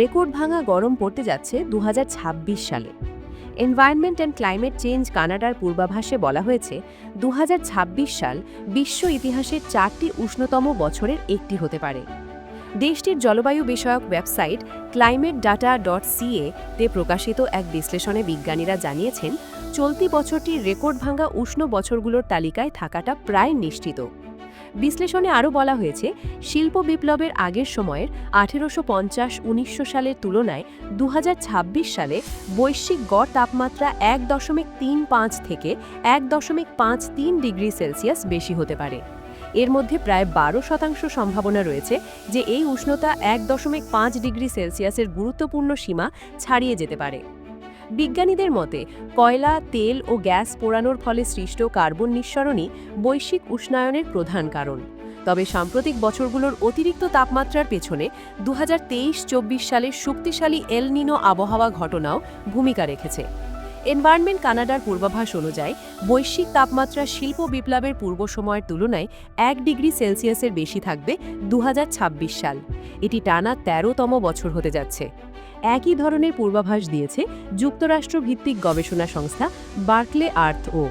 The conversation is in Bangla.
রেকর্ড ভাঙা গরম পড়তে যাচ্ছে দু হাজার ছাব্বিশ সালে। এনভায়রনমেন্ট অ্যান্ড ক্লাইমেট চেঞ্জ কানাডার পূর্বাভাসে বলা হয়েছে দু হাজার ছাব্বিশ সাল বিশ্ব ইতিহাসের চারটি উষ্ণতম বছরের একটি হতে পারে। দেশটির জলবায়ু বিষয়ক website climate data dot CA তে প্রকাশিত এক বিশ্লেষণে বিজ্ঞানীরা জানিয়েছেন, চলতি বছরটির রেকর্ড ভাঙা উষ্ণ বছরগুলোর তালিকায় থাকাটা প্রায় নিশ্চিত। বিশ্লেষণে আরও বলা হয়েছে, শিল্প বিপ্লবের আগের সময়ের আঠেরোশো পঞ্চাশ উনিশশো সালের তুলনায় দু হাজার ছাব্বিশ সালে বৈশ্বিক গড় তাপমাত্রা এক দশমিক তিন পাঁচ থেকে এক দশমিক পাঁচ তিন ডিগ্রি সেলসিয়াস বেশি হতে পারে। এর মধ্যে প্রায় বারো শতাংশ সম্ভাবনা রয়েছে যে এই উষ্ণতা এক দশমিক পাঁচ ডিগ্রি সেলসিয়াসের গুরুত্বপূর্ণ সীমা ছাড়িয়ে যেতে পারে। বিজ্ঞানীদের মতে, কয়লা, তেল ও গ্যাস পোড়ানোর ফলে সৃষ্ট কার্বন নিঃসরণই বৈশ্বিক উষ্ণায়নের প্রধান কারণ। তবে সাম্প্রতিক বছরগুলোর অতিরিক্ত তাপমাত্রার পেছনে দু হাজার সালের শক্তিশালী এলনিনো আবহাওয়া ঘটনাও ভূমিকা রেখেছে। এনভায়রনমেন্ট কানাডার পূর্বাভাস অনুযায়ী, বৈশ্বিক তাপমাত্রা শিল্প বিপ্লবের পূর্ব সময়ের তুলনায় এক ডিগ্রি সেলসিয়াসের বেশি থাকবে দু হাজার ছাব্বিশ সাল। এটি টানা তেরোতম বছর হতে যাচ্ছে। একই ধরনের পূর্বাভাস দিয়েছে যুক্তরাষ্ট্র ভিত্তিক গবেষণা সংস্থা বার্কলে আর্থ ও।